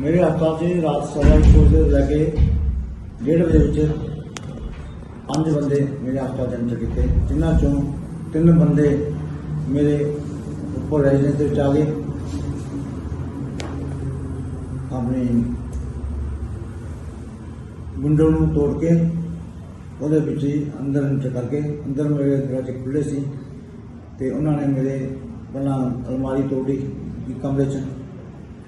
ਮੇਰੇ ਹਸਪਤਾਲ 'ਚ ਰਾਤ ਸਵਾ ਇੱਕ ਵਜੇ ਲੈ ਕੇ ਡੇਢ ਵਜੇ ਵਿੱਚ ਪੰਜ ਬੰਦੇ ਮੇਰੇ ਹਸਪਤਾਲ 'ਚ ਐਂਟਰ ਕੀਤੇ, ਜਿਨ੍ਹਾਂ ਚੋਂ ਤਿੰਨ ਬੰਦੇ ਮੇਰੇ ਉੱਪਰ ਰੈਜ਼ੀਡੈਂਸ ਦੇ ਵਿੱਚ ਆ ਗਏ। ਆਪਣੀ ਵਿੰਡੋ ਨੂੰ ਤੋੜ ਕੇ ਉਹਦੇ ਵਿੱਚ ਹੀ ਅੰਦਰ ਐਂਟਰ ਕਰਕੇ, ਅੰਦਰ ਮੇਰੇ ਦਰਵਾਜ਼ੇ ਖੁੱਲੇ ਸੀ ਤੇ ਉਹਨਾਂ ਨੇ ਮੇਰੇ ਪਹਿਲਾਂ ਅਲਮਾਰੀ ਤੋੜੀ ਇੱਕ ਕਮਰੇ 'ਚ।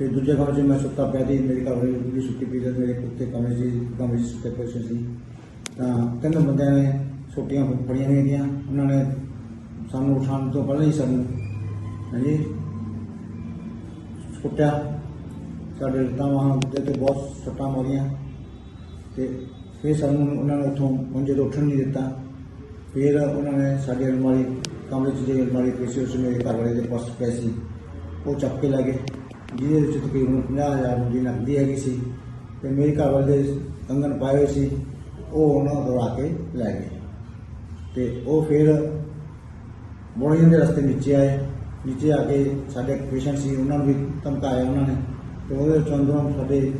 ਫਿਰ ਦੂਜੇ ਕਮਰੇ 'ਚ ਮੈਂ ਸੁੱਤਾ ਪਿਆ ਸੀ, ਮੇਰੀ ਕਮਰੇ ਵੀ ਸੁੱਤੀ ਪਈ ਸੀ, ਮੇਰੇ ਕੁੱਤੇ ਕਮਰੇ 'ਚ ਕਮਰੇ 'ਚ ਸੁੱਤੇ ਪਏ ਸੀ। ਤਾਂ ਤਿੰਨ ਬੰਦਿਆਂ ਨੇ ਛੋਟੀਆਂ ਫੜੀਆਂ ਹੋਈਆਂ ਸੀਗੀਆਂ, ਉਹਨਾਂ ਨੇ ਸਾਨੂੰ ਉਠਾਉਣ ਤੋਂ ਪਹਿਲਾਂ ਹੀ ਸਾਨੂੰ ਹਾਂਜੀ ਕੁੱਟਿਆ ਸਾਡੇ ਲੱਤਾਂ ਵਾਹਾਂ ਦੇ ਤੇ ਬਹੁਤ ਸੱਟਾਂ ਮਾਰੀਆਂ। ਤੇ ਫਿਰ ਸਾਨੂੰ ਉਹਨਾਂ ਨੇ ਉੱਥੋਂ ਮੰਜੇ ਤੋਂ ਉੱਠਣ ਨਹੀਂ ਦਿੱਤਾ, ਫਿਰ ਉਹਨਾਂ ਨੇ ਸਾਡੀ ਅਲਮਾਰੀ, ਕਮਰੇ 'ਚ ਜਿਹੜੀ ਅਲਮਾਰੀ ਪਈ ਸੀ, ਉਸ ਮੇਰੇ ਘਰ ਵਾਲੇ ਦੇ ਪਾਸ ਪਏ ਸੀ। ਉਹ ਚੱਕ ਕੇ ਲੈ ਗਏ। ਜਿਹਦੇ ਵਿੱਚ ਤਕਰੀਬਨ 50000 ਦੀ ਨਕਦੀ ਹੈਗੀ ਸੀ ਤੇ ਮੇਰੇ ਘਰ ਵਾਲੇ ਦੇ ਕੰਗਣ ਪਾਏ ਹੋਏ ਸੀ, ਉਹ ਉਹਨਾਂ ਤੋਂ ਕੇ ਲੈ ਗਏ। ਤੇ ਉਹ ਫਿਰ ਮੋੜੀਆਂ ਦੇ ਰਸਤੇ ਨੀਚੇ ਆਏ ਨੀਚੇ ਆ ਕੇ ਸਾਡੇ ਪੇਸ਼ੈਂਟ ਸੀ, ਉਹਨਾਂ ਨੂੰ ਵੀ ਧਮਕਾਇਆ ਉਹਨਾਂ ਨੇ। ਤੇ ਉਹਦੇ ਚੰਦਰੋਂ ਸਾਡੇ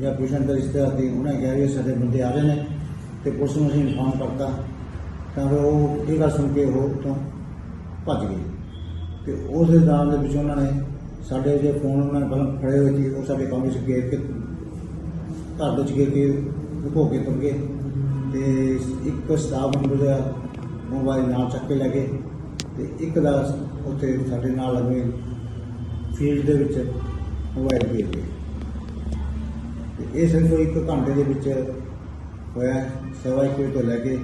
ਜਾਂ ਪੇਸ਼ੈਂਟ ਦੇ ਰਿਸ਼ਤੇਦਾਰ ਸੀ, ਉਹਨਾਂ ਕਿਹਾ ਵੀ ਸਾਡੇ ਬੰਦੇ ਆ ਰਹੇ ਨੇ ਤੇ ਪੁਲਿਸ ਨੂੰ ਅਸੀਂ ਇਨਫੋਰਮ ਕਰਤਾ। ਤਾਂ ਫਿਰ ਉਹ ਇਹ ਗੱਲ ਸੁਣ ਕੇ ਉਹ ਤੋਂ ਭੱਜ ਗਏ। ਤੇ ਉਸ ਦੇ ਦੌਰਾਨ ਦੇ ਵਿੱਚ ਉਹਨਾਂ ਨੇ ਸਾਡੇ ਜੇ ਫੋਨ ਉਹਨਾਂ ਨੇ ਪਹਿਲਾਂ ਫੜੇ ਹੋਏ ਸੀ, ਉਹ ਸਾਡੇ ਕਮਰੇ 'ਚ ਗੇਰ ਕੇ ਘਰ ਦੇ 'ਚ ਗੇਰ ਕੇ ਲੁਕੋ ਕੇ ਤੁਰ ਗਏ। ਤੇ ਇੱਕ ਸਟਾਫ ਮੈਂਬਰ ਦਾ ਮੋਬਾਈਲ ਨਾਲ ਚੱਕ ਕੇ ਲੈ ਗਏ ਤੇ ਇੱਕ ਦਾ ਉੱਥੇ ਸਾਡੇ ਨਾਲ ਲੱਗੇ ਫੀਲਡ ਦੇ ਵਿੱਚ ਮੋਬਾਈਲ ਗੇਰ ਗਏ ਤੇ ਇਹ ਸਿਰਫ ਇੱਕ ਘੰਟੇ ਦੇ ਵਿੱਚ ਹੋਇਆ, ਸਵਾ ਇੱਕ ਤੋਂ ਲੈ ਕੇ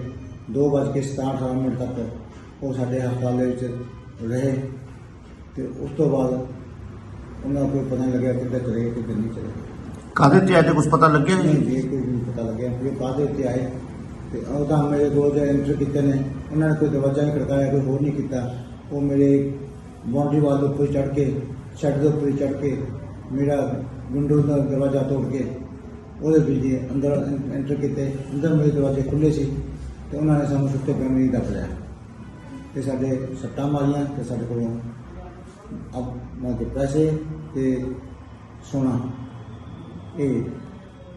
2:67 ਮਿੰਟ ਤੱਕ ਉਹ ਸਾਡੇ ਹਸਪਤਾਲ ਦੇ ਵਿੱਚ ਰਹੇ। ਤੇ ਉਸ ਤੋਂ ਬਾਅਦ ਉਹਨਾਂ ਕੋਈ ਪਤਾ ਨਹੀਂ ਲੱਗਿਆ ਕਿੱਥੇ ਚਲੇ ਕਿੱਥੇ ਨਹੀਂ ਚਲੇ। ਕਾਹਦੇ ਤੇ ਅੱਜ ਕੁਝ ਪਤਾ ਲੱਗਿਆ ਨਹੀਂ? ਜੀ ਜੀ ਕੋਈ ਨਹੀਂ ਪਤਾ ਲੱਗਿਆ। ਕਿ ਕਾਹਦੇ ਉੱਤੇ ਆਏ? ਤੇ ਉਹ ਤਾਂ ਮੇਰੇ ਦੋ ਜਿਹੜੇ ਐਂਟਰ ਕੀਤੇ ਨੇ ਉਹਨਾਂ ਨੇ ਕੋਈ ਦਰਵਾਜ਼ਾ ਨਹੀਂ ਖੜਕਾਇਆ ਕੋਈ ਹੋਰ ਨਹੀਂ ਕੀਤਾ। ਉਹ ਮੇਰੇ ਬਾਉਂਡਰੀ ਵਾਲ ਦੇ ਉੱਪਰ ਚੜ ਕੇ ਛੱਡ ਦੇ ਉੱਪਰ ਚੜ ਕੇ ਮੇਰਾ ਵਿੰਡੋ ਦਾ ਦਰਵਾਜ਼ਾ ਤੋੜ ਕੇ ਉਹਦੇ ਵਿੱਚ ਦੀ ਅੰਦਰ ਐਂਟਰ ਕੀਤੇ। ਅੰਦਰ ਮੇਰੇ ਦਰਵਾਜ਼ੇ ਖੁੱਲੇ ਸੀ ਤੇ ਉਹਨਾਂ ਨੇ ਸਾਨੂੰ ਸੁੱਤੇ ਪਏ ਨੂੰ ਹੀ ਦੱਬ ਲਿਆ। ਤੇ ਸਾਡੇ ਸੱਟਾਂ ਮਾਰੀਆਂ ਤੇ ਸਾਡੇ ਕੋਲੋਂ ਮੈਂ ਦੇ ਪੈਸੇ ਤੇ ਸੋਨਾ ਇਹ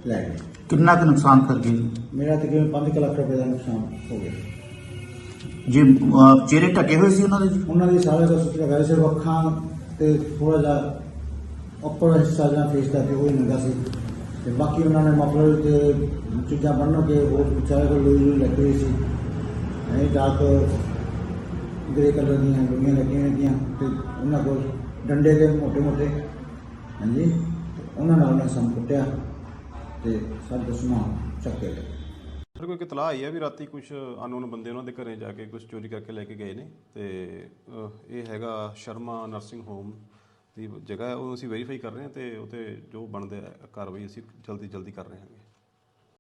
ਲੈ ਗਏ। ਕਿੰਨਾ ਕੁ ਨੁਕਸਾਨ ਕਰ ਗਏ ਜੀ? ਮੇਰਾ ਤਕਰੀਬਨ 5 ਲੱਖ ਰੁਪਏ ਦਾ ਨੁਕਸਾਨ ਹੋ ਗਿਆ। ਜੀ ਅਹ, ਚਿਹਰੇ ਢਕੇ ਹੋਏ ਸੀ ਉਹਨਾਂ ਦੇ ਜੀ? ਉਹਨਾਂ ਦੀ ਸਾਰੇ ਦਾ ਸੁੱਚ ਲਗਾਏ ਸਿਰ ਅੱਖਾਂ ਤੇ ਥੋੜਾ ਜਿਹਾ ਉੱਪਰ ਹਿੱਸਾ ਜਾਂ ਫੇਸ ਦਾ ਤੇ ਉਹ ਹੀ ਨੰਗਾ ਸੀ। ਤੇ ਬਾਕੀ ਉਹਨਾਂ ਨੇ ਮਫਲਰ ਤੇ ਚੀਜ਼ਾਂ ਬੰਨ੍ਹ ਕੇ ਉਹ ਵਿਚਾਰੇ ਕੋਲ ਲੋਈ ਲੋਈ ਲੱਗੀ ਹੋਈ ਸੀ। ਇਹ ਡਾਕ ਗ੍ਰੇ ਕਲਰ ਦੀਆਂ ਗੁੜੀਆਂ ਲੱਗੀਆਂ ਹੋਈਆਂ ਤੇ ਉਹਨਾਂ ਕੋਲ ਡੰਡੇ ਦੇ ਮੋٹے-ਮੋٹے ਹਾਂਜੀ ਤੇ ਉਹਨਾਂ ਨਾਲ ਉਹਨਾਂ ਸਾਨੂੰ ਕੁੱਟਿਆ ਤੇ ਸਭ ਦਾ ਸਮਾਨ ਚੱਕੇ ਗਏ ਸਰ ਕੋਈ ਇਤਲਾਹ ਆਈ ਹੈ ਵੀ ਰਾਤੀ ਕੁਝ ਅਨੋਨ ਬੰਦੇ ਉਹਨਾਂ ਦੇ ਘਰੇ ਜਾ ਕੇ ਕੁਝ ਚੋਰੀ ਕਰਕੇ ਲੈ ਕੇ ਗਏ ਨੇ? ਤੇ ਇਹ ਹੈਗਾ ਸ਼ਰਮਾ ਨਰਸਿੰਗ ਹੋਮ ਦੀ ਜਗ੍ਹਾ ਹੈ, ਉਹਨੂੰ ਅਸੀਂ ਵੈਰੀਫਾਈ ਕਰ ਰਹੇ ਹਾਂ ਤੇ ਉਹਤੇ ਜੋ ਬਣਦੇ ਕਾਰਵਾਈ ਅਸੀਂ ਜਲਦੀ ਜਲਦੀ ਕਰ ਰਹੇ ਹਾਂਗੇ।